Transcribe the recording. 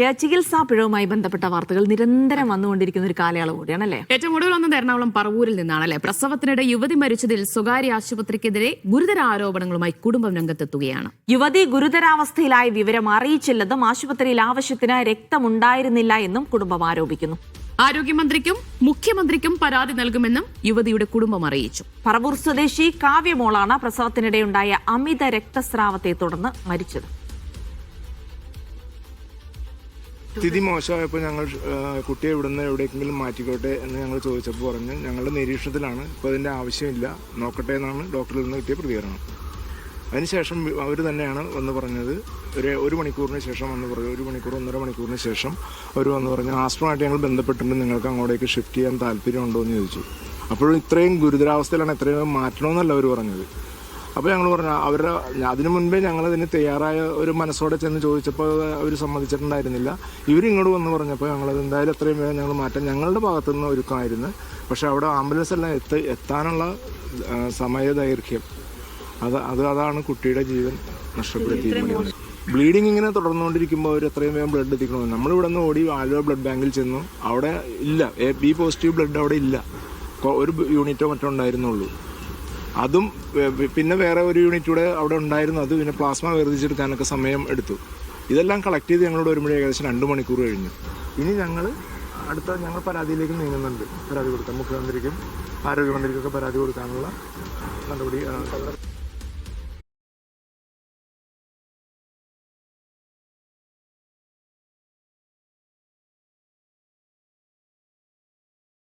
വാർത്തയിലേക്ക് ചികിത്സാ പിഴവുമായി ബന്ധപ്പെട്ട വാർത്തകൾ നിരന്തരം വന്നുകൊണ്ടിരിക്കുന്ന ഒരു കാലയളവ് കൂടിയാണല്ലേ? ഏറ്റവും കൂടുതൽ വന്നത് എറണാകുളം പറവൂരിൽ നിന്നാണല്ലേ? പ്രസവത്തിനിടെ യുവതി മരിച്ചതിൽ സ്വകാര്യ ആശുപത്രിക്കെതിരെ ഗുരുതര ആരോപണങ്ങളുമായി കുടുംബം രംഗത്തെത്തുകയാണ്. യുവതി ഗുരുതരാവസ്ഥയിലായ വിവരം അറിയിച്ചില്ലെന്നും ആശുപത്രിയിൽ ആവശ്യത്തിന് രക്തമുണ്ടായിരുന്നില്ല എന്നും കുടുംബം ആരോപിക്കുന്നു. ആരോഗ്യമന്ത്രിക്കും മുഖ്യമന്ത്രിക്കും പരാതി നൽകുമെന്നും യുവതിയുടെ കുടുംബം അറിയിച്ചു. പറവൂർ സ്വദേശി കാവ്യമോളാണ് പ്രസവത്തിനിടെയുണ്ടായ അമിത രക്തസ്രാവത്തെ തുടർന്ന് മരിച്ചത്. സ്ഥിതി മോശമായപ്പോൾ ഞങ്ങൾ കുട്ടിയെ ഇവിടുന്ന് എവിടേക്കെങ്കിലും മാറ്റിക്കോട്ടെ എന്ന് ഞങ്ങൾ ചോദിച്ചപ്പോൾ പറഞ്ഞു. ഞങ്ങളുടെ നിരീക്ഷണത്തിലാണ്. ഇപ്പോൾ അതിന്റെ ആവശ്യമില്ല. നോക്കട്ടെ എന്നാണ് ഡോക്ടറിൽ നിന്ന് കിട്ടിയ പ്രതികരണം. അതിനുശേഷം അവർ തന്നെയാണ് വന്ന് പറഞ്ഞത്. ഒരു ഒരു മണിക്കൂറിന് ശേഷം വന്ന് പറഞ്ഞു ഒരു മണിക്കൂർ ഒന്നര മണിക്കൂറിന് ശേഷം അവർ വന്ന് പറഞ്ഞു ആസ്ട്രോമായിട്ട് ഞങ്ങൾ ബന്ധപ്പെട്ടിട്ടുണ്ട്. നിങ്ങൾക്ക് അങ്ങോട്ടേക്ക് ഷിഫ്റ്റ് ചെയ്യാൻ താല്പര്യമുണ്ടോ? എന്ന് ചോദിച്ചു. അപ്പോഴും ഇത്രയും ഗുരുതരാവസ്ഥയിലാണ് എത്രയും മാറ്റണമെന്നല്ല അവർ പറഞ്ഞത്. അപ്പോൾ ഞങ്ങൾ പറഞ്ഞു അവരുടെ അതിനു മുൻപേ ഞങ്ങൾ ഇതിന് തയ്യാറായ ഒരു മനസ്സോടെ ചെന്ന് ചോദിച്ചപ്പോൾ അവർ സമ്മതിച്ചിട്ടുണ്ടായിരുന്നില്ല. ഇവരിങ്ങോട്ട് വന്ന് പറഞ്ഞപ്പോൾ ഞങ്ങളത് എന്തായാലും എത്രയും വേഗം ഞങ്ങൾ മാറ്റാൻ ഞങ്ങളുടെ ഭാഗത്തു നിന്ന് ഒരുക്കമായിരുന്നു. പക്ഷെ അവിടെ ആംബുലൻസ് എല്ലാം എത്തി എത്താനുള്ള സമയ സമയദൈർഘ്യം. അത് അത് അതാണ് കുട്ടിയുടെ ജീവൻ നഷ്ടപ്പെടുത്തിയിരിക്കുന്നത്. ബ്ലീഡിങ് ഇങ്ങനെ തുടർന്നുകൊണ്ടിരിക്കുമ്പോൾ അവർ എത്രയും വേഗം ബ്ലഡ് എത്തിക്കണോ. നമ്മളിവിടെ നിന്ന് ഓടി ആലുവ ബ്ലഡ് ബാങ്കിൽ ചെന്നു. അവിടെ ഇല്ല. എ ബി പോസിറ്റീവ് ബ്ലഡ് അവിടെ ഇല്ല. ഒരു യൂണിറ്റോ മറ്റോ ഉണ്ടായിരുന്നുള്ളൂ. അതും പിന്നെ വേറെ ഒരു യൂണിറ്റ് കൂടെ അവിടെ ഉണ്ടായിരുന്നു. അത് പിന്നെ പ്ലാസ്മ വേർതിരിച്ചെടുക്കാനൊക്കെ സമയം എടുത്തു. ഇതെല്ലാം കളക്ട് ചെയ്ത് ഞങ്ങളോട് വരുമ്പോഴേ ഏകദേശം രണ്ട് മണിക്കൂർ കഴിഞ്ഞു. ഇനി ഞങ്ങൾ അടുത്ത ഞങ്ങൾ പരാതിയിലേക്ക് നീങ്ങുന്നുണ്ട്. പരാതി കൊടുക്കാം മുഖ്യമന്ത്രിക്കും ആരോഗ്യമന്ത്രിക്കൊക്കെ പരാതി കൊടുക്കാനുള്ള നടപടി